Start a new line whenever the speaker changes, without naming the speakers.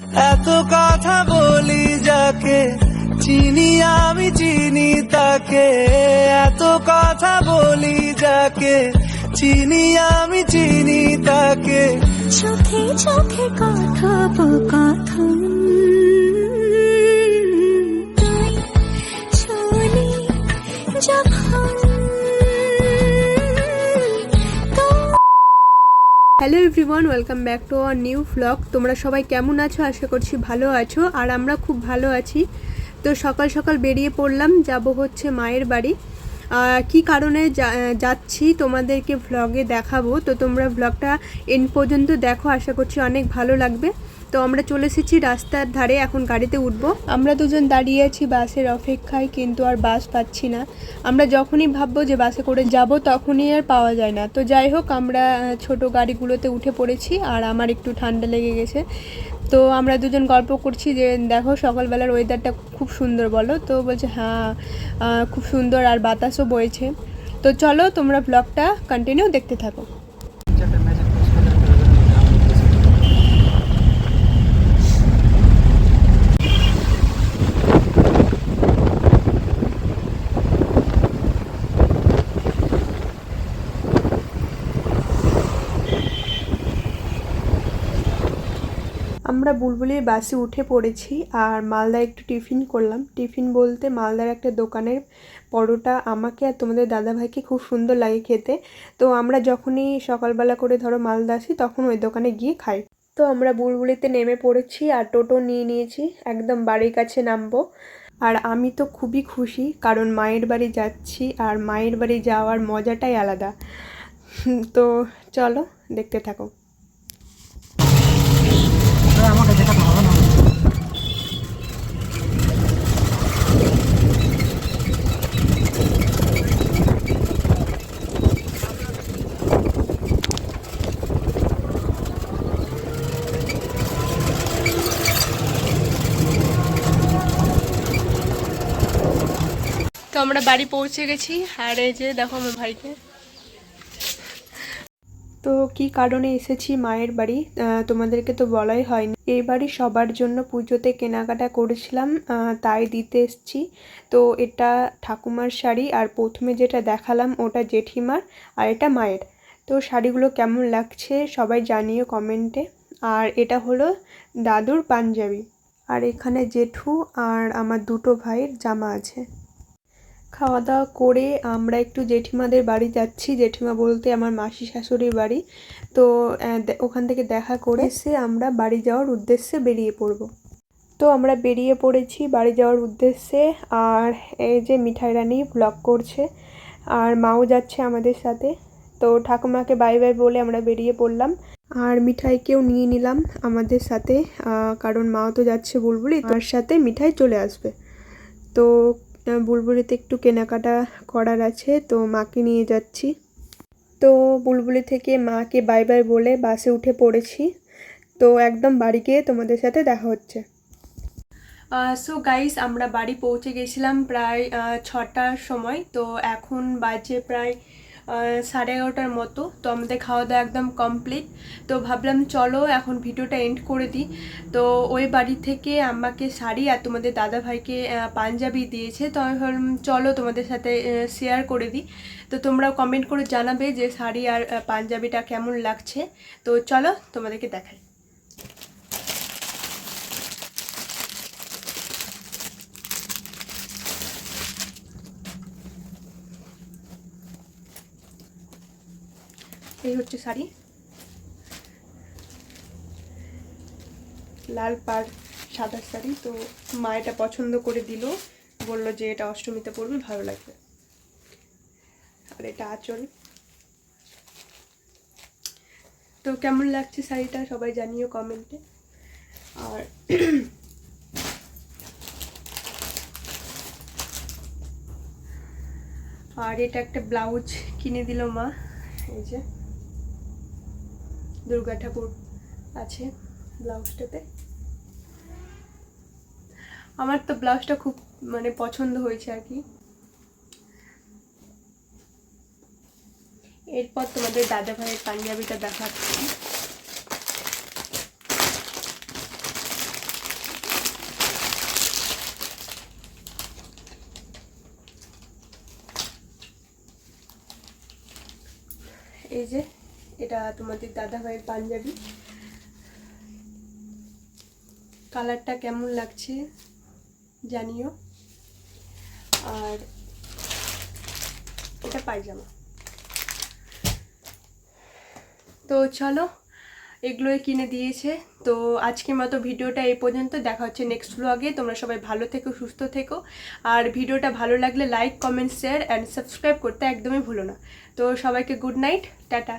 এত কথা বলি যাকে, চিনি আমি, চিনি তাকে। এত কথা বলি যাকে, চিনি আমি, চিনি তাকে।
চোখে চোখে কথোপকথন
hello everyone, welcome back to our new vlog তোমরা সবাই কেমন আছো? আশা করছি ভালো আছো, আর আমরা খুব ভালো আছি। তো সকাল সকাল বেরিয়ে পড়লাম, যাব হচ্ছে মায়ের বাড়ি। কি কারণে যাচ্ছি তোমাদেরকে ভ্লগে দেখাবো। তো তোমরা ভ্লগটা এন পর্যন্ত দেখো, আশা করছি অনেক ভালো লাগবে। তো আমরা চলে এসেছি রাস্তার ধারে, এখন গাড়িতে উঠবো। আমরা দুজন দাঁড়িয়ে আছি বাসের অপেক্ষায়, কিন্তু আর বাস পাচ্ছি না। আমরা যখনই ভাববো যে বাসে করে যাব, তখনই আর পাওয়া যায় না। তো যাই হোক, আমরা ছোট গাড়িগুলোতে উঠে পড়েছি, আর আমার একটু ঠান্ডা লেগে গেছে। তো আমরা দুজন গল্প করছি যে, দেখো, সকালবেলার ওয়েদারটা খুব সুন্দর বলো। তো বলছে হ্যাঁ খুব সুন্দর, আর বাতাসও বইছে। তো চলো, তোমরা ব্লগটা কন্টিনিউ দেখতে থাকো। আমরা বুলবুলির বাসে উঠে পড়েছি আর মালদা একটু টিফিন করলাম। টিফিন বলতে মালদার একটা দোকানের পরোটা আমাকে আর তোমাদের দাদাভাইকে খুব সুন্দর লাগে খেতে। তো আমরা যখনই সকালবেলা করে ধরো মালদা আসি, তখন ওই দোকানে গিয়ে খাই। তো আমরা বুলবুলিতে নেমে পড়েছি আর টোটো নিয়ে নিয়েছি, একদম বাড়ির কাছে নামবো। আর আমি তো খুবই খুশি, কারণ মায়ের বাড়ি যাচ্ছি আর মায়ের বাড়ি যাওয়ার মজাটাই আলাদা। তো চলো, দেখতে থাকো তো আমরা বাড়ি পৌঁছে গেছি। আর এই যে দেখো আমার ভাইকে। তো কি কারণে এসেছি মায়ের বাড়ি? তোমাদেরকে তো বলাই হয়নি। এই বাড়ি সবার জন্য পুজোতে কেনাকাটা করেছিলাম তাই দিতে এসেছি। তো এটা ঠাকুমার শাড়ি আর প্রথমে যেটা দেখালাম ওটা জেঠিমার আর এটা মায়ের। তো শাড়িগুলো কেমন লাগছে সবাই জানিও কমেন্টে। আর এটা হলো দাদুর পাঞ্জাবি। আর এখানে জেঠু আর আমার দুটো ভাইয়ের জামা আছে। খাওয়া দাওয়া করে আমরা একটু জেঠিমাদের বাড়ি যাচ্ছি। জেঠিমা বলতে আমার মাসি শাশুড়ির বাড়ি। তো ওখান থেকে দেখা করে এসে আমরা বাড়ি যাওয়ার উদ্দেশ্যে বেরিয়ে পড়ব। তো, আমরা বেরিয়ে পড়েছি বাড়ি যাওয়ার উদ্দেশ্যে। আর এই যে মিঠাই রানী ব্লগ করছে, আর মাও যাচ্ছে আমাদের সাথে। তো, ঠাকুমাকে বাই বাই বলে আমরা বেরিয়ে পড়লাম। আর মিঠাইকেও নিয়ে নিলাম আমাদের সাথে। কারণ মাও তো যাচ্ছে বুলবুলি, তার সাথে মিঠাই চলে আসবে। তো বুলবুলিতে একটু কেনাকাটা করার আছে, তো মাকে নিয়ে যাচ্ছি। তো বুলবুলি থেকে মাকে বাই বাই বলে বাসে উঠে পড়েছি। তো একদম বাড়ি গিয়ে তোমাদের সাথে দেখা হচ্ছে। সো গাইস আমরা বাড়ি পৌঁছে গেছিলাম প্রায় ছটার সময়। তো এখন বাজে প্রায় সাড়ে এগারোটার মতো। তো আমাদের খাওয়া দাওয়া একদম কমপ্লিট তো ভাবলাম, চলো এখন ভিডিওটা এন্ড করে দিই। তো ওই বাড়ি থেকে আমাকে শাড়ি আর তোমাদের দাদা ভাইকে পাঞ্জাবি দিয়েছে। তো আমি ভাবলাম, চলো তোমাদের সাথে শেয়ার করে দিই। তো তোমরা কমেন্ট করে জানাবে যে শাড়ি আর পাঞ্জাবিটা কেমন লাগছে। তো চলো তোমাদেরকে দেখাই। এই হচ্ছে শাড়ি। লাল পাড় সাদা শাড়ি, তো মা এটা পছন্দ করে দিল। বলল যে এটা অষ্টমীতে পরবে, ভালো লাগবে। আর এটা আঁচল। তো কেমন লাগছে শাড়িটা? সবাই জানিও কমেন্টে। আর আর এটা একটা ব্লাউজ কিনে দিল মা, এই যে। দুর্গা ঠাকুর আছে ব্লাউজটাতে আমার তো ব্লাউজটা খুব মানে পছন্দ হয়েছে আর কি। এরপর তোমাদের দাদা ভাইয়ের পাঞ্জাবিটা দেখাচ্ছি। এই যে এটা তোমাদের দাদা ভাইয়ের পাঞ্জাবি। কালারটা কেমন লাগছে জানিও। আর এটা পায়জামা। তো চলো, এগুলোই কিনে দিয়েছে। তো আজকের মতো ভিডিওটা এই পর্যন্ত। দেখা হচ্ছে নেক্সট ব্লগে তোমরা সবাই ভালো থেকো, সুস্থ থেকো। আর ভিডিওটা ভালো লাগলে like comment share and subscribe করতে একদমই ভুলো না। তো সবাইকে গুড নাইট টাটা।